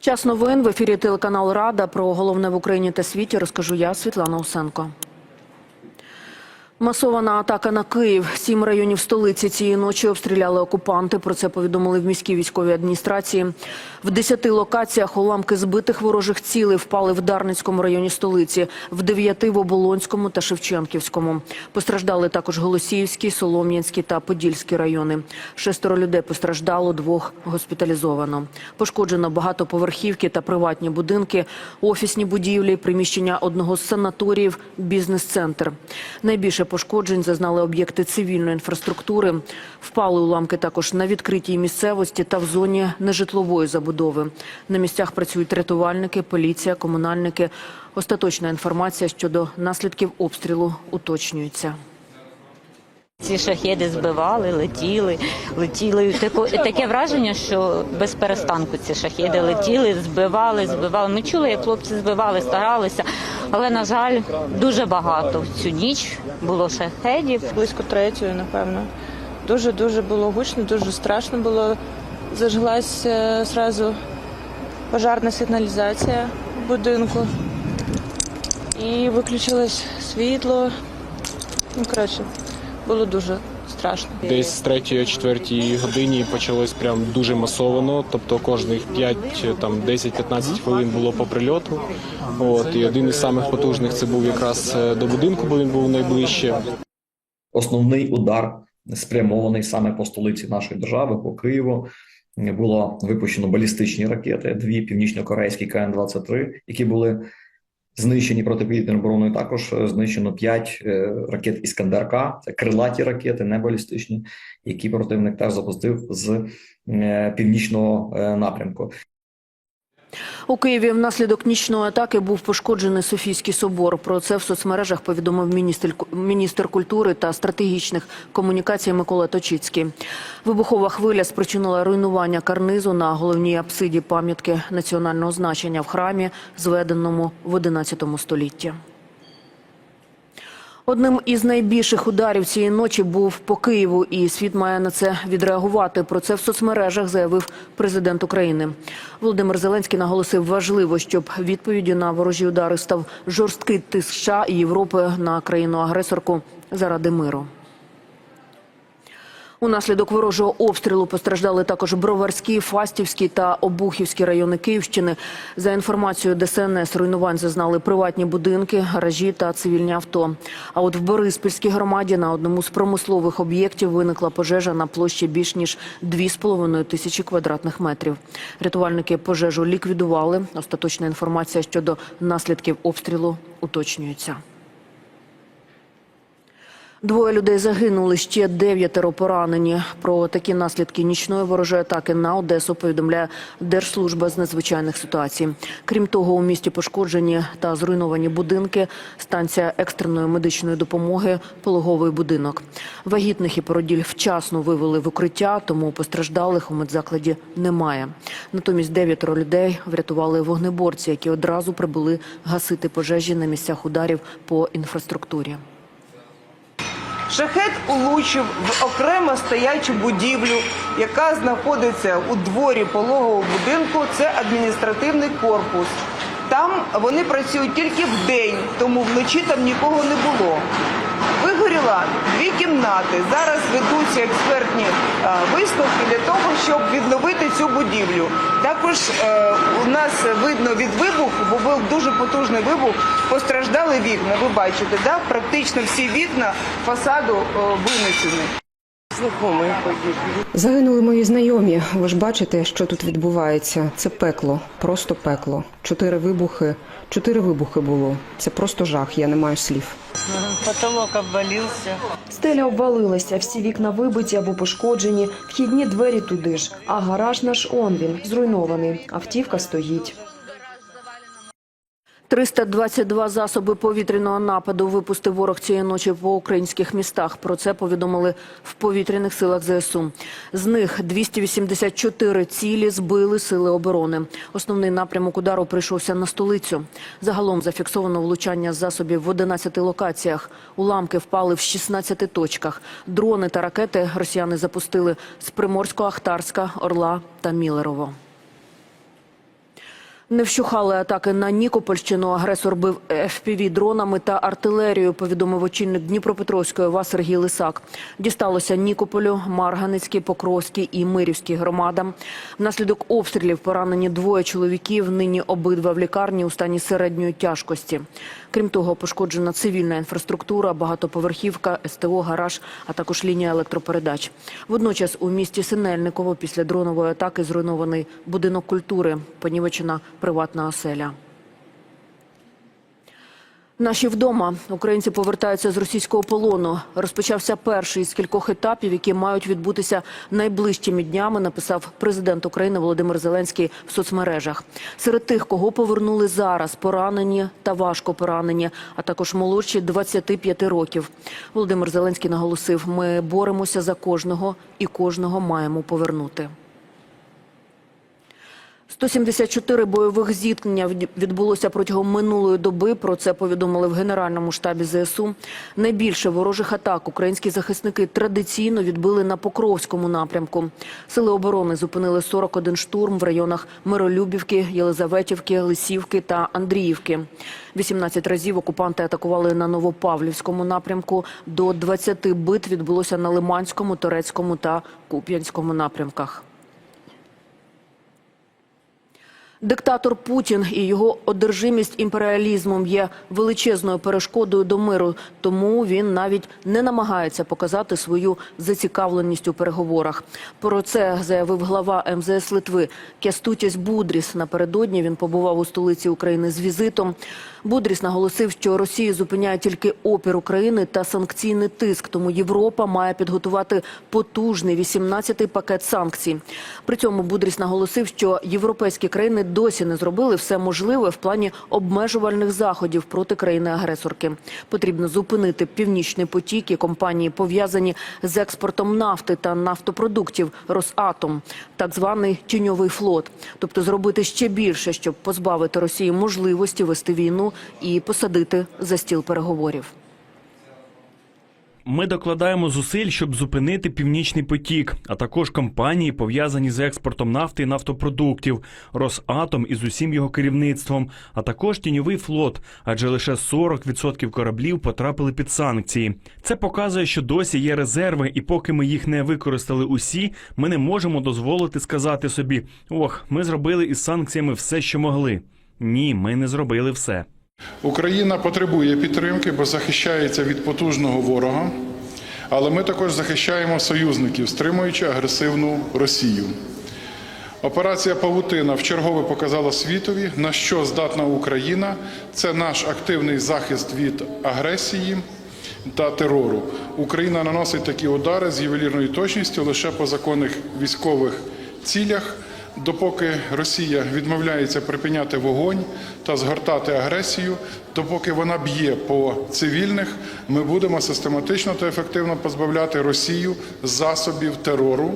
Час новин в ефірі телеканал Рада про головне в Україні та світі розкажу я, Світлана Усенко. Масована атака на Київ. Сім районів столиці цієї ночі обстріляли окупанти. Про це повідомили в міській військовій адміністрації. В десяти локаціях уламки збитих ворожих цілей впали в Дарницькому районі столиці, в дев'яти в Оболонському та Шевченківському. Постраждали також Голосіївський, Солом'янський та Подільський райони. Шестеро людей постраждало, двох госпіталізовано. Пошкоджено багатоповерхівки та приватні будинки, офісні будівлі, приміщення одного з санаторіїв, бізнес-центр. Найбільше пошкоджень зазнали об'єкти цивільної інфраструктури. Впали уламки також на відкритій місцевості та в зоні нежитлової забудови. На місцях працюють рятувальники, поліція, комунальники. Остаточна інформація щодо наслідків обстрілу уточнюється. Ці шахеди збивали, летіли, летіли. Тако- Таке враження, що без перестанку ці шахеди летіли, збивали, збивали. Ми чули, як хлопці збивали, старалися. Але, на жаль, дуже багато цю ніч було шахедів. близько третьої, напевно. Дуже дуже було гучно, дуже страшно було. Зажглась е, зразу пожарна сигналізація в будинку. І виключилось світло. Ну, коротше, було дуже страшно. Десь з 3-4 годині почалось прям дуже масовано. Тобто кожних 5, там 10-15 хвилин було по прильоту. От і один із самих потужних це був якраз е, до будинку, бо він був найближче. Основний удар спрямований саме по столиці нашої держави, по Києву. Було випущено балістичні ракети, дві північно-корейські КН-23, які були знищені протиповітряною обороною. Також е, знищено п'ять е, ракет Іскандер-К, це крилаті ракети, не балістичні, які противник теж запустив з е, північного напрямку. У Києві внаслідок нічної атаки був пошкоджений Софійський собор. Про це в соцмережах повідомив міністр, міністр культури та стратегічних комунікацій Микола Точицький. Вибухова хвиля спричинила руйнування карнизу на головній апсиді пам'ятки національного значення в храмі, зведеному в 11 столітті. Одним із найбільших ударів цієї ночі був по Києву, і світ має на це відреагувати. Про це в соцмережах заявив президент України. Володимир Зеленський наголосив, важливо, щоб відповіді на ворожі удари став жорсткий тиск США і Європи на країну-агресорку заради миру. Унаслідок ворожого обстрілу постраждали також Броварський, Фастівський та Обухівський райони Київщини. За інформацією ДСНС, руйнувань зазнали приватні будинки, гаражі та цивільні авто. А от в Бориспільській громаді на одному з промислових об'єктів виникла пожежа на площі більш ніж 2,5 тисячі квадратних метрів. Рятувальники пожежу ліквідували. Остаточна інформація щодо наслідків обстрілу уточнюється. Двоє людей загинули, ще дев'ятеро поранені. Про такі наслідки нічної ворожої атаки на Одесу повідомляє Держслужба з надзвичайних ситуацій. Крім того, у місті пошкоджені та зруйновані будинки, станція екстреної медичної допомоги, пологовий будинок. Вагітних і породіль вчасно вивели в укриття, тому постраждалих у медзакладі немає. Натомість дев'ятеро людей врятували вогнеборці, які одразу прибули гасити пожежі на місцях ударів по інфраструктурі. Шахет улучив в окремо стоячу будівлю, яка знаходиться у дворі пологового будинку. Це адміністративний корпус. Там вони працюють тільки в день, тому вночі там нікого не було. Вигоріла дві кімнати. Зараз ведуться експертні е, висновки для того, щоб відновити цю будівлю. Також е, у нас видно від вибуху, бо був дуже потужний вибух, постраждали вікна. Ви бачите, да? практично всі вікна фасаду е, винесені. Загинули мої знайомі. Ви ж бачите, що тут відбувається. Це пекло, просто пекло. Чотири вибухи, чотири вибухи було. Це просто жах. Я не маю слів. Потолок обвалився. Стеля обвалилася, всі вікна вибиті або пошкоджені, вхідні двері туди ж. А гараж наш он він зруйнований. Автівка стоїть. 322 засоби повітряного нападу випустив ворог цієї ночі по українських містах. Про це повідомили в повітряних силах ЗСУ. З них 284 цілі збили сили оборони. Основний напрямок удару прийшовся на столицю. Загалом зафіксовано влучання засобів в 11 локаціях. Уламки впали в 16 точках. Дрони та ракети росіяни запустили з Приморсько-Ахтарська, Орла та Мілерово. Не вщухали атаки на Нікопольщину. Агресор бив fpv дронами та артилерією, повідомив очільник Дніпропетровської ОВА Сергій Лисак. Дісталося Нікополю, Марганицькій, Покровській і Мирівській громадам. Внаслідок обстрілів поранені двоє чоловіків. Нині обидва в лікарні у стані середньої тяжкості. Крім того, пошкоджена цивільна інфраструктура, багатоповерхівка, СТО, гараж, а також лінія електропередач. Водночас у місті Синельниково після дронової атаки зруйнований будинок культури, понівечена приватна оселя. Наші вдома українці повертаються з російського полону. Розпочався перший з кількох етапів, які мають відбутися найближчими днями. Написав президент України Володимир Зеленський в соцмережах. Серед тих, кого повернули зараз, поранені та важко поранені, а також молодші 25 років. Володимир Зеленський наголосив: ми боремося за кожного і кожного маємо повернути. 174 бойових зіткнення від- відбулося протягом минулої доби. Про це повідомили в Генеральному штабі ЗСУ. Найбільше ворожих атак українські захисники традиційно відбили на Покровському напрямку. Сили оборони зупинили 41 штурм в районах Миролюбівки, Єлизаветівки, Лисівки та Андріївки. 18 разів окупанти атакували на Новопавлівському напрямку. До 20 бит відбулося на Лиманському, Торецькому та Куп'янському напрямках. Диктатор Путін і його одержимість імперіалізмом є величезною перешкодою до миру, тому він навіть не намагається показати свою зацікавленість у переговорах. Про це заявив глава МЗС Литви Кястутіс Будріс. Напередодні він побував у столиці України з візитом. Будріс наголосив, що Росія зупиняє тільки опір України та санкційний тиск. Тому Європа має підготувати потужний 18-й пакет санкцій. При цьому Будріс наголосив, що європейські країни досі не зробили все можливе в плані обмежувальних заходів проти країни-агресорки. Потрібно зупинити північний потік і компанії, пов'язані з експортом нафти та нафтопродуктів Росатом, так званий тіньовий флот, тобто зробити ще більше, щоб позбавити Росії можливості вести війну і посадити за стіл переговорів. Ми докладаємо зусиль, щоб зупинити північний потік, а також компанії, пов'язані з експортом нафти і нафтопродуктів, Росатом із усім його керівництвом, а також тіньовий флот, адже лише 40% кораблів потрапили під санкції. Це показує, що досі є резерви, і поки ми їх не використали усі, ми не можемо дозволити сказати собі: ох, ми зробили із санкціями все, що могли. Ні, ми не зробили все. Україна потребує підтримки, бо захищається від потужного ворога, але ми також захищаємо союзників, стримуючи агресивну Росію. Операція Павутина вчергове показала світові, на що здатна Україна. Це наш активний захист від агресії та терору. Україна наносить такі удари з ювелірною точністю лише по законних військових цілях. Допоки Росія відмовляється припиняти вогонь та згортати агресію, допоки вона б'є по цивільних, ми будемо систематично та ефективно позбавляти Росію засобів терору.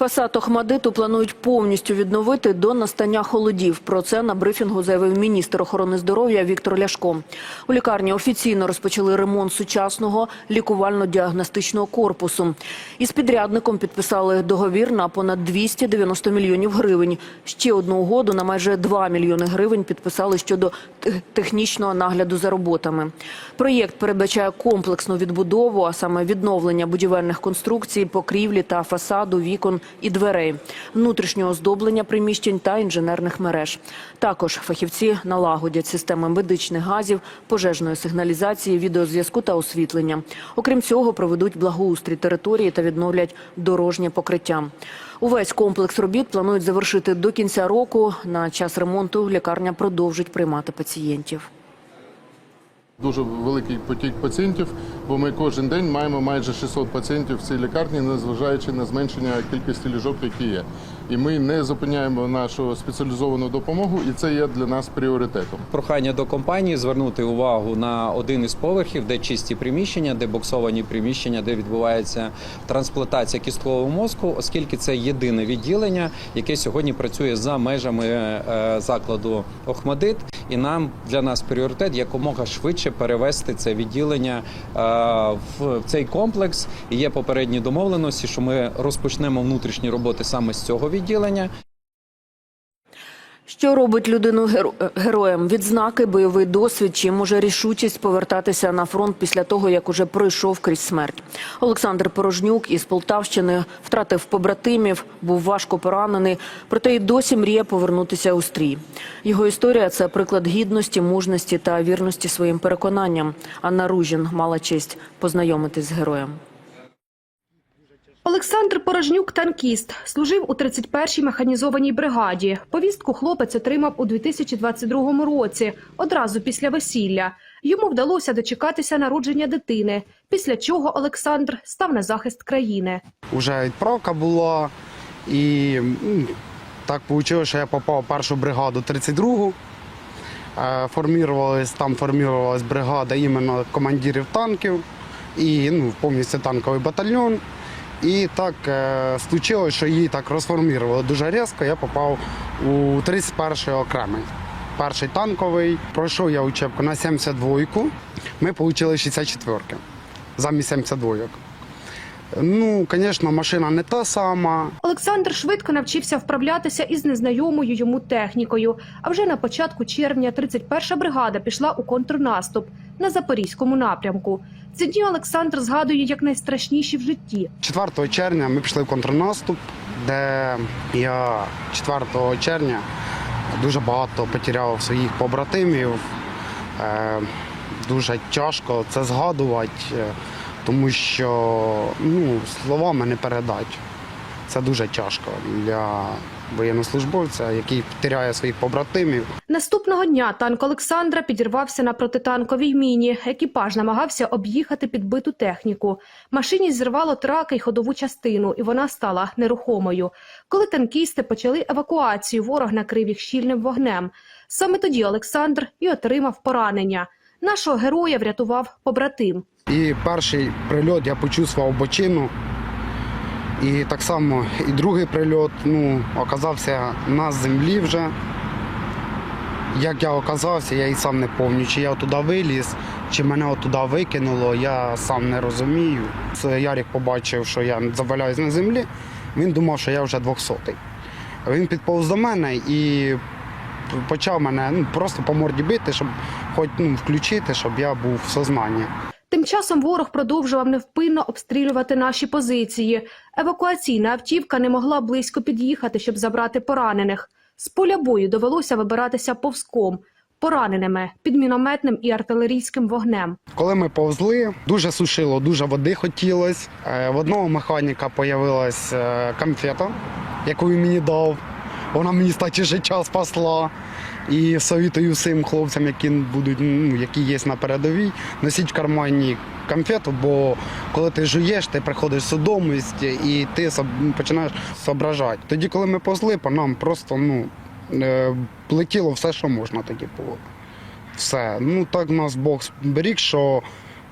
Фасад Охмадиту планують повністю відновити до настання холодів. Про це на брифінгу заявив міністр охорони здоров'я Віктор Ляшко. У лікарні офіційно розпочали ремонт сучасного лікувально-діагностичного корпусу. Із підрядником підписали договір на понад 290 мільйонів гривень. Ще одну угоду на майже 2 мільйони гривень підписали щодо технічного нагляду за роботами. Проєкт передбачає комплексну відбудову, а саме відновлення будівельних конструкцій, покрівлі та фасаду, вікон і дверей, внутрішнього оздоблення приміщень та інженерних мереж. Також фахівці налагодять системи медичних газів, пожежної сигналізації, відеозв'язку та освітлення. Окрім цього, проведуть благоустрій території та відновлять дорожнє покриття. Увесь комплекс робіт планують завершити до кінця року. На час ремонту лікарня продовжить приймати пацієнтів. Дуже великий потік пацієнтів, бо ми кожен день маємо майже 600 пацієнтів в цій лікарні, незважаючи на зменшення кількості ліжок, які є. І ми не зупиняємо нашу спеціалізовану допомогу, і це є для нас пріоритетом. Прохання до компанії звернути увагу на один із поверхів, де чисті приміщення, де боксовані приміщення, де відбувається трансплантація кісткового мозку, оскільки це єдине відділення, яке сьогодні працює за межами е, закладу Охмадит. І нам для нас пріоритет якомога швидше перевести це відділення е, в цей комплекс. І є попередні домовленості, що ми розпочнемо внутрішні роботи саме з цього відділення. Що робить людину геро- героєм? Відзнаки, бойовий досвід чи може рішучість повертатися на фронт після того, як уже пройшов крізь смерть. Олександр Порожнюк із Полтавщини втратив побратимів, був важко поранений, проте й досі мріє повернутися у стрій. Його історія це приклад гідності, мужності та вірності своїм переконанням. Анна Ружін мала честь познайомитись з героєм. Олександр Порожнюк – танкіст. Служив у 31-й механізованій бригаді. Повістку хлопець отримав у 2022 році, одразу після весілля. Йому вдалося дочекатися народження дитини, після чого Олександр став на захист країни. Уже відправка була, і так вийшло, що я попав в першу бригаду 32-гу. Е, Формірувалась, там формірувалась бригада іменно командирів танків і ну, повністю танковий батальйон. І так е, случилось, що її так розформірували дуже різко. Я попав у 31-й окремий. Перший танковий. Пройшов я учебку на 72-ку. Ми отримали 64-ки замість 72-ок. Ну, звісно, машина не та сама. Олександр швидко навчився вправлятися із незнайомою йому технікою. А вже на початку червня 31-ша бригада пішла у контрнаступ на запорізькому напрямку. Ці дні Олександр згадує як найстрашніші в житті. 4 червня ми пішли в контрнаступ, де я 4 червня дуже багато потеряв своїх побратимів. Е, Дуже тяжко це згадувати, е, тому що ну, словами не передати. Це дуже тяжко для воєннослужбовця, який втиряє своїх побратимів. Наступного дня танк Олександра підірвався на протитанковій міні. Екіпаж намагався об'їхати підбиту техніку. Машині зірвало траки й ходову частину, і вона стала нерухомою. Коли танкісти почали евакуацію, ворог накрив їх щільним вогнем. Саме тоді Олександр і отримав поранення. Нашого героя врятував побратим. І перший прильот я почувствував бочину. І так само і другий прильот ну, оказався на землі вже. Як я оказався, я і сам не пам'ятаю, чи я туди виліз, чи мене туди викинуло, я сам не розумію. Це Ярік побачив, що я заваляюсь на землі, він думав, що я вже 200-й. Він підповз до мене і почав мене ну, просто по морді бити, щоб хоч ну, включити, щоб я був в сознанні. Тим часом ворог продовжував невпинно обстрілювати наші позиції. Евакуаційна автівка не могла близько під'їхати, щоб забрати поранених. З поля бою довелося вибиратися повзком, пораненими під мінометним і артилерійським вогнем. Коли ми повзли, дуже сушило, дуже води хотілося. Е, В одного механіка з'явилась конфета, яку він мені дав. Вона мені статі життя спасла. І совітую всім хлопцям, які будуть, ну, які є на передовій, носіть в кармані конфету, бо коли ти жуєш, ти приходиш в судомість і ти починаєш зображати. Тоді, коли ми повзли, по нам просто ну, е, летіло все, що можна тоді було. Все. Ну так нас Бог беріг, що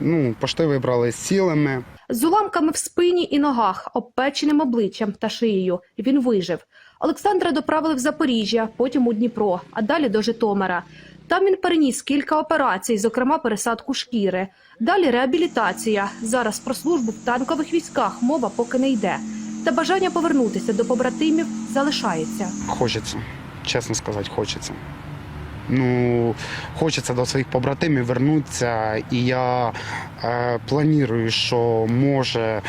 ну, пошти вибрали цілими. З уламками в спині і ногах, обпеченим обличчям та шиєю. Він вижив. Олександра доправили в Запоріжжя, потім у Дніпро, а далі до Житомира. Там він переніс кілька операцій, зокрема пересадку шкіри. Далі реабілітація. Зараз про службу в танкових військах мова поки не йде. Та бажання повернутися до побратимів залишається. Хочеться, чесно сказати, хочеться. Ну, хочеться до своїх побратимів вернутися, і я е, планую, що може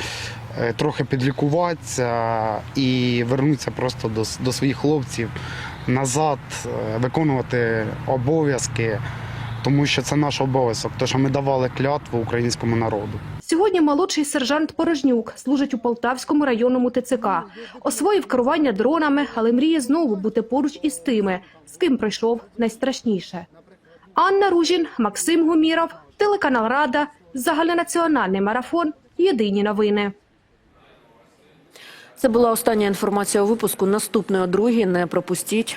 трохи підлікуватися і вернутися просто до, до своїх хлопців назад, е, виконувати обов'язки, тому що це наш обов'язок, тому що ми давали клятву українському народу. Сьогодні молодший сержант Порожнюк служить у Полтавському районному ТЦК. Освоїв керування дронами, але мріє знову бути поруч із тими, з ким пройшов найстрашніше. Анна Ружін, Максим Гуміров, телеканал Рада, загальнонаціональний марафон. Єдині новини. Це була остання інформація у випуску. Наступної другій не пропустіть.